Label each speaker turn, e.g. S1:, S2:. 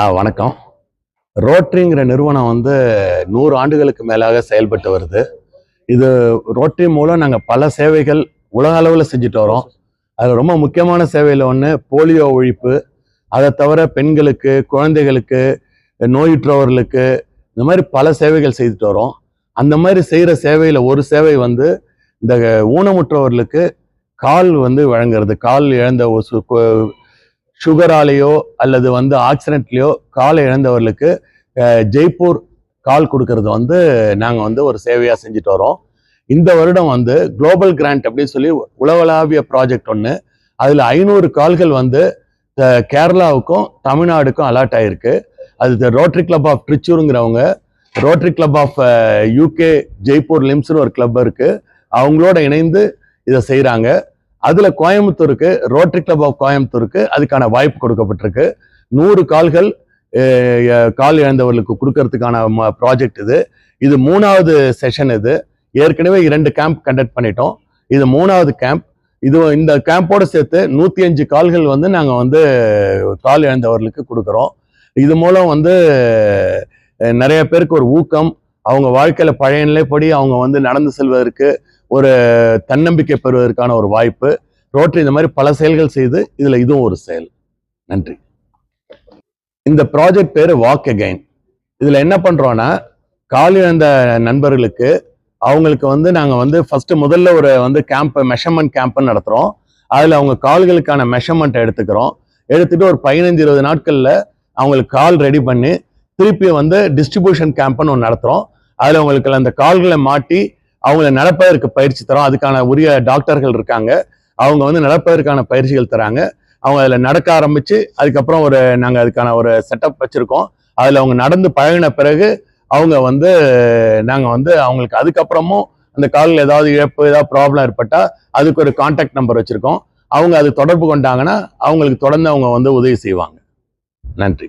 S1: ஆ வணக்கம். ரோட்ரிங்கிற நிறுவனம் வந்து நூறு ஆண்டுகளுக்கு மேலாக செயல்பட்டு வருது. இது ரோட்ரி மூலம் நாங்கள் பல சேவைகள் உலக அளவில் செஞ்சுட்டு வரோம். அது ரொம்ப முக்கியமான சேவையில் ஒன்று போலியோ ஒழிப்பு. அதை தவிர பெண்களுக்கு குழந்தைகளுக்கு நோயுற்றவர்களுக்கு இந்த மாதிரி பல சேவைகள் செய்துட்டு வரோம். அந்த மாதிரி செய்கிற சேவையில் ஒரு சேவை வந்து இந்த ஊனமுற்றவர்களுக்கு கால் வந்து வழங்குறது. கால் இழந்த ஒரு சுகராலேயோ அல்லது வந்து ஆக்சிடென்ட்லேயோ காலை இழந்தவர்களுக்கு ஜெய்ப்பூர் கால் கொடுக்கறது வந்து நாங்கள் வந்து ஒரு சேவையாக செஞ்சுட்டு வரோம். இந்த வருடம் வந்து குளோபல் கிராண்ட் அப்படின்னு சொல்லி உலகளாவிய ப்ராஜெக்ட் ஒன்று அதில் ஐநூறு கால்கள் வந்து கேரளாவுக்கும் தமிழ்நாடுக்கும் அலாட் ஆயிருக்கு. அது rotary club of ட்ரிச்சூருங்கிறவங்க rotary club of UK Jaipur லிம்ஸ்னு ஒரு கிளப் இருக்குது அவங்களோட இணைந்து இதை செய்கிறாங்க அதில் கோயம்புத்தூருக்கு ரோட்டரி கிளப் ஆஃப் கோயம்புத்தூருக்கு அதுக்கான வாய்ப்பு கொடுக்கப்பட்டிருக்கு. நூறு கால்கள் கால் இழந்தவர்களுக்கு கொடுக்கறதுக்கான ப்ராஜெக்ட் இது. இது மூணாவது செஷன் இது. ஏற்கனவே இரண்டு கேம்ப் கண்டக்ட் பண்ணிட்டோம். இது மூணாவது கேம்ப் இது இந்த கேம்போட சேர்த்து நூற்றி அஞ்சு கால்கள் வந்து நாங்கள் வந்து கால் இழந்தவர்களுக்கு கொடுக்குறோம். இது மூலம் வந்து நிறைய பேருக்கு ஒரு ஊக்கம் அவங்க வாழ்க்கையில பழைய நிலைப்படி அவங்க வந்து நடந்து செல்வதற்கு ஒரு தன்னம்பிக்கை பெறுவதற்கான ஒரு வாய்ப்பு. ரோட்டரி இந்த மாதிரி பல செயல்கள் செய்து இதுல இதுவும் ஒரு செயல். நன்றி. இந்த ப்ராஜெக்ட் பேரு வாக் அகைன் இதுல என்ன பண்றோம்னா கால் இழந்த நண்பர்களுக்கு அவங்களுக்கு வந்து நாங்கள் வந்து ஃபர்ஸ்ட் முதல்ல ஒரு வந்து கேம்ப் மெஷர்மெண்ட் கேம்ப்னு நடத்துகிறோம் அதில் அவங்க கால்களுக்கான மெஷர்மெண்ட் எடுத்துக்கிறோம். எடுத்துகிட்டு ஒரு பதினஞ்சு இருபது நாட்களில் அவங்களுக்கு கால் ரெடி பண்ணி திருப்பி வந்து டிஸ்ட்ரிபியூஷன் கேம்ப்னு ஒன்று நடத்துகிறோம் அதில் உங்களுக்கு அந்த கால்களை மாட்டி அவங்கள நடப்பதற்கு பயிற்சி தரோம். அதுக்கான உரிய டாக்டர்கள் இருக்காங்க. அவங்க வந்து நடப்பதற்கான பயிற்சிகள் தராங்க. அவங்க அதில் நடக்க ஆரம்பித்து அதுக்கப்புறம் ஒரு நாங்கள் அதுக்கான ஒரு செட்டப் வச்சுருக்கோம். அதில் அவங்க நடந்து பழகின பிறகு அவங்க வந்து நாங்கள் வந்து அவங்களுக்கு அதுக்கப்புறமும் அந்த காலில் ஏதாவது இழப்பு ஏதாவது ப்ராப்ளம் ஏற்பட்டால் அதுக்கு ஒரு கான்டாக்ட் நம்பர் வச்சுருக்கோம். அவங்க அது தொடர்பு கொண்டாங்கன்னா அவங்களுக்கு தொடர்ந்து அவங்க வந்து உதவி செய்வாங்க. நன்றி.